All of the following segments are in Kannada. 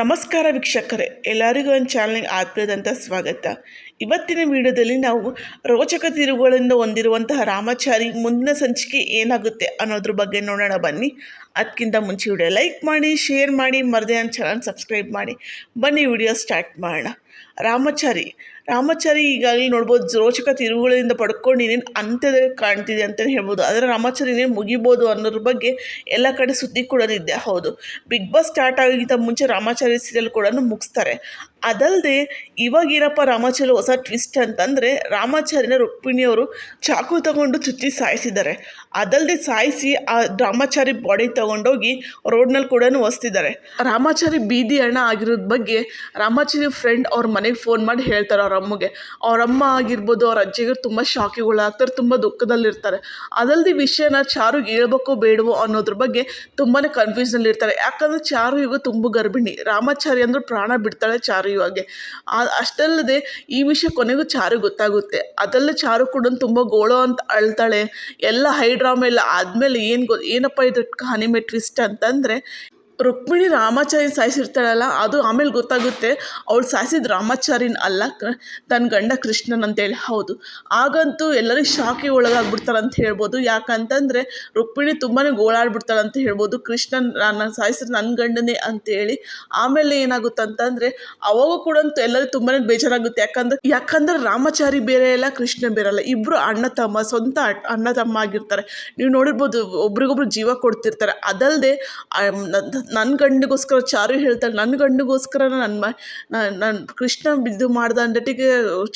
ನಮಸ್ಕಾರ ವೀಕ್ಷಕರೇ, ಎಲ್ಲರಿಗೂ ಒಂದು ಚಾನಲ್ಗೆ ಆತ್ಮೀಯದಂಥ ಸ್ವಾಗತ. ಇವತ್ತಿನ ವಿಡಿಯೋದಲ್ಲಿ ನಾವು ರೋಚಕ ತಿರುವುಗಳಿಂದ ಹೊಂದಿರುವಂತಹ ರಾಮಾಚಾರಿ ಮುಂದಿನ ಸಂಚಿಕೆ ಏನಾಗುತ್ತೆ ಅನ್ನೋದ್ರ ಬಗ್ಗೆ ನೋಡೋಣ ಬನ್ನಿ. ಅದಕ್ಕಿಂತ ಮುಂಚೆ ವಿಡಿಯೋ ಲೈಕ್ ಮಾಡಿ, ಶೇರ್ ಮಾಡಿ, ಮರದೇ ನನ್ನ ಚಾನಲ್ ಸಬ್ಸ್ಕ್ರೈಬ್ ಮಾಡಿ. ಬನ್ನಿ ವಿಡಿಯೋ ಸ್ಟಾರ್ಟ್ ಮಾಡೋಣ. ರಾಮಾಚಾರಿ. ರಾಮಾಚಾರಿ ಈಗಾಗಲೇ ನೋಡ್ಬೋದು ರೋಚಕ ತಿರುವುಗಳಿಂದ ಪಡ್ಕೊಂಡು ಇನ್ನೇನು ಅಂತ್ಯದಲ್ಲಿ ಕಾಣ್ತಿದೆ ಅಂತಲೇ ಹೇಳ್ಬೋದು. ಆದರೆ ರಾಮಾಚಾರಿ ಇನ್ನೇನು ಮುಗಿಬೋದು ಅನ್ನೋದ್ರ ಬಗ್ಗೆ ಎಲ್ಲ ಕಡೆ ಸುದ್ದಿ ಕೂಡ ಇದೆ ಹೌದು, ಬಿಗ್ ಬಾಸ್ ಸ್ಟಾರ್ಟ್ ಆಗಿದ್ದ ಮುಂಚೆ ರಾಮಾಚಾರಿ ಸೀರಿಯಲ್ ಕೂಡ ಮುಗಿಸ್ತಾರೆ. ಅದಲ್ಲದೆ ಇವಾಗೇನಪ್ಪ ರಾಮಾಚಾರಿ ಹೊಸ ಟ್ವಿಸ್ಟ್ ಅಂತಂದರೆ ರಾಮಾಚಾರಿನ ರುಕ್ಮಿಣಿಯವರು ಚಾಕು ತಗೊಂಡು ಚುಚ್ಚಿ ಸಾಯಿಸಿದ್ದಾರೆ. ಅದಲ್ಲದೆ ಸಾಯಿಸಿ ಆ ರಾಮಾಚಾರಿ ಬಾಡಿ ತಗೊಂಡೋಗಿ ರೋಡ್ನಲ್ಲಿ ಕೂಡ ಒಸ್ತಿದ್ದಾರೆ. ರಾಮಾಚಾರಿ ಬೀದಿ ಹಣ ಆಗಿರೋದ್ ಬಗ್ಗೆ ರಾಮಾಚಾರಿ ಫ್ರೆಂಡ್ ಅವ್ರ ಮನೆಗೆ ಫೋನ್ ಮಾಡಿ ಹೇಳ್ತಾರೆ ಅವ್ರ ಅಮ್ಮಗೆ. ಅವ್ರ ಅಮ್ಮ ಆಗಿರ್ಬೋದು, ಅವ್ರ ಅಜ್ಜಿಗೆ ತುಂಬ ಶಾಕಿಗಳಾಗ್ತಾರೆ ತುಂಬ ದುಃಖದಲ್ಲಿರ್ತಾರೆ. ಅದಲ್ಲದೆ ವಿಷಯನ ಚಾರುಗೆ ಹೇಳ್ಬೇಕೋ ಬೇಡವೋ ಅನ್ನೋದ್ರ ಬಗ್ಗೆ ತುಂಬಾ ಕನ್ಫ್ಯೂಷನಲ್ಲಿ ಇರ್ತಾರೆ ಯಾಕಂದರೆ ಚಾರು ಇವಾಗ ತುಂಬ ಗರ್ಭಿಣಿ. ರಾಮಾಚಾರಿ ಅಂದರೆ ಪ್ರಾಣ ಬಿಡ್ತಾಳೆ ಚಾರು ಇವಾಗೆ. ಅಷ್ಟಲ್ಲದೆ ಈ ವಿಷಯ ಕೊನೆಗೂ ಚಾರು ಗೊತ್ತಾಗುತ್ತೆ. ಅದಲ್ಲೇ ಚಾರು ಕೂಡ ತುಂಬ ಗೋಳೋ ಅಂತ ಅಳ್ತಾಳೆ. ಎಲ್ಲ ಹೈ ಡ್ರಾಮಾ ಎಲ್ಲ ಆದಮೇಲೆ ಏನು ಗೊ, ಏನಪ್ಪ ಇದ್ರ ಹನಿಮೆ ಟ್ವಿಸ್ಟ್ ಅಂತಂದರೆ ರುಕ್ಮಿಣಿ ರಾಮಾಚಾರಿ ಸಾಯಿಸಿರ್ತಾಳಲ್ಲ, ಅದು ಆಮೇಲೆ ಗೊತ್ತಾಗುತ್ತೆ. ಅವಳು ಸಾಯಿಸಿದ ರಾಮಾಚಾರಿನ ಅಲ್ಲ ತನ್ನ ಗಂಡ ಕೃಷ್ಣನ್ ಅಂತೇಳಿ. ಹೌದು. ಆಗಂತೂ ಎಲ್ಲರಿಗೂ ಶಾಕಿಗೆ ಒಳಗಾಗ್ಬಿಡ್ತಾರೆ ಅಂತ ಹೇಳ್ಬೋದು. ಯಾಕಂತಂದರೆ ರುಕ್ಮಿಣಿ ತುಂಬಾ ಗೋಳಾಡ್ಬಿಡ್ತಾಳೆ ಅಂತ ಹೇಳ್ಬೋದು. ಕೃಷ್ಣನ್ ನನ್ನ ಸಾಯಿಸಿದ ನನ್ನ ಗಂಡನೇ ಅಂತೇಳಿ. ಆಮೇಲೆ ಏನಾಗುತ್ತೆ ಅಂತಂದರೆ ಅವಾಗ ಕೂಡ ಎಲ್ಲರಿಗೂ ತುಂಬಾ ಬೇಜಾರಾಗುತ್ತೆ. ಯಾಕಂದ್ರೆ ಯಾಕಂದ್ರೆ ರಾಮಾಚಾರಿ ಬೇರೆ ಇಲ್ಲ ಕೃಷ್ಣ ಬೇರೆ ಅಲ್ಲ. ಇಬ್ಬರು ಅಣ್ಣ ತಮ್ಮ, ಸ್ವಂತ ಅಣ್ಣ ತಮ್ಮ ಆಗಿರ್ತಾರೆ. ನೀವು ನೋಡಿರ್ಬೋದು, ಒಬ್ರಿಗೊಬ್ರು ಜೀವ ಕೊಡ್ತಿರ್ತಾರೆ. ಅದಲ್ಲದೆ ನನ್ನ ಗಂಡಿಗೋಸ್ಕರ ಚಾರು ಹೇಳ್ತಾಳೆ ನನ್ನ ಗಂಡಿಗೋಸ್ಕರ ನನ್ನ ಮ ನನ್ನ ಕೃಷ್ಣ ಇದು ಮಾಡ್ದ ಅಂದಟಿಗೆ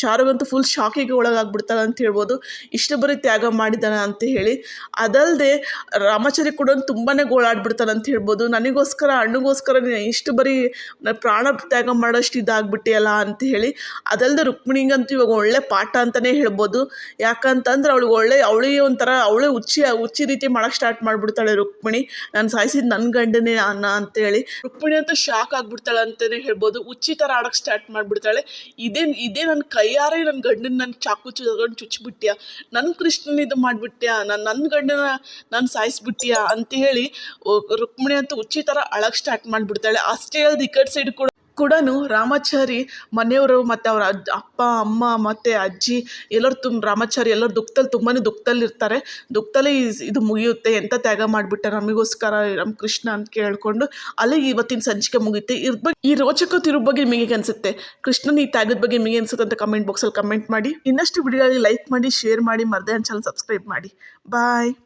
ಚಾರುಗಂತೂ ಫುಲ್ ಶಾಕಿಗೆ ಒಳಗಾಗ್ಬಿಡ್ತಾಳೆ ಅಂತ ಹೇಳ್ಬೋದು. ಇಷ್ಟು ಬರೀ ತ್ಯಾಗ ಮಾಡಿದ್ದಾನೆ ಅಂತ ಹೇಳಿ. ಅದಲ್ಲದೆ ರಾಮಾಚಾರಿ ಕೂಡ ತುಂಬಾ ಗೋಳಾಡ್ಬಿಡ್ತಾನೆ ಅಂತ ಹೇಳ್ಬೋದು. ನನಗೋಸ್ಕರ, ಅಣ್ಣಗೋಸ್ಕರ ಇಷ್ಟು ಬರೀ ಪ್ರಾಣ ತ್ಯಾಗ ಮಾಡೋಷ್ಟು ಇದಾಗ್ಬಿಟ್ಟಿಯಲ್ಲ ಅಂತ ಹೇಳಿ. ಅದಲ್ಲದೆ ರುಕ್ಮಿಣಿಗಂತೂ ಇವಾಗ ಒಳ್ಳೆ ಪಾಠ ಅಂತಲೇ ಹೇಳ್ಬೋದು. ಯಾಕಂತಂದ್ರೆ ಅವಳಿಗೆ ಒಳ್ಳೆ, ಅವಳಿಗೆ ಒಂಥರ, ಅವಳೇ ಹುಚ್ಚಿ ಹುಚ್ಚಿ ರೀತಿ ಮಾಡೋಕ್ಕೆ ಸ್ಟಾರ್ಟ್ ಮಾಡಿಬಿಡ್ತಾಳೆ ರುಕ್ಮಿಣಿ. ನಾನು ಸಾಯಿಸಿದ ನನ್ನ ಗಂಡನೇ ಅನ್ನ ಅಂತೇಳಿ. ರುಕ್ಮಿಣಿ ಅಂತೂ ಶಾಕ್ ಆಗ್ಬಿಡ್ತಾಳೆ ಅಂತಲೇ ಹೇಳ್ಬೋದು. ಹುಚ್ಚಿ ಥರ ಆಡೋಕ್ಕೆ ಸ್ಟಾರ್ಟ್ ಮಾಡಿಬಿಡ್ತಾಳೆ. ಇದೇ ಇದೇ ನನ್ನ ಕೈಯಾರೆ ನನ್ನ ಗಂಡನ ನನ್ನ ಚಾಕು ತಗೊಂಡು ಚುಚ್ಚಿಬಿಟ್ಯಾ ನನ್ನ ಕೃಷ್ಣನ ಇದು ಮಾಡಿಬಿಟ್ಟ್ಯಾ ನಾನು ನನ್ನ ಗಂಡನ ನಾನು ಸಾಯಿಸ್ಬಿಟ್ಟ್ಯಾ ಅಂತ ಹೇಳಿ ರುಕ್ಮಿಣಿ ಅಂತೂ ಹುಚ್ಚಿ ಥರ ಅಳಕ್ಕೆ ಸ್ಟಾರ್ಟ್ ಮಾಡಿಬಿಡ್ತಾಳೆ. ಅಷ್ಟೇ ಅಲ್ಲದೆ ಈ ಕಡೆ ಸೈಡ್ ಕೂಡ ಕೂಡ ರಾಮಾಚಾರಿ ಮನೆಯವರು ಮತ್ತು ಅವರ ಅಜ್ಜ ಅಪ್ಪ, ಅಮ್ಮ ಮತ್ತು ಅಜ್ಜಿ ಎಲ್ಲರೂ ತುಂಬ ರಾಮಾಚಾರಿ ಎಲ್ಲರೂ ದುಃಖದಲ್ಲಿ ತುಂಬಾ ದುಃಖದಲ್ಲಿರ್ತಾರೆ ದುಃಖದಲ್ಲಿ ಇದು ಮುಗಿಯುತ್ತೆ ಎಂಥ ತ್ಯಾಗ ಮಾಡಿಬಿಟ್ಟ ನಮಗೋಸ್ಕರ ನಮ್ಮ ಕೃಷ್ಣ ಅಂತ ಕೇಳಿಕೊಂಡು ಅಲ್ಲಿಗೆ ಇವತ್ತಿನ ಸಂಚಿಕೆ ಮುಗಿಯುತ್ತೆ. ಇದ್ರ ಬಗ್ಗೆ ಈ ರೋಚಕ ತಿರು ಬಗ್ಗೆ ನಿಮಗೆ ಅನಿಸುತ್ತೆ. ಕೃಷ್ಣನ ಈ ತ್ಯಾಗದ ಬಗ್ಗೆ ನಿಮಗೆ ಅನಿಸುತ್ತೆ ಅಂತ ಕಮೆಂಟ್ ಬಾಕ್ಸಲ್ಲಿ ಕಮೆಂಟ್ ಮಾಡಿ. ಇನ್ನಷ್ಟು ವಿಡಿಯೋಗಳಿಗೆ ಲೈಕ್ ಮಾಡಿ ಶೇರ್ ಮಾಡಿ, ಮರದೇ ಚಾನಲ್ ಸಬ್ಸ್ಕ್ರೈಬ್ ಮಾಡಿ. ಬಾಯ್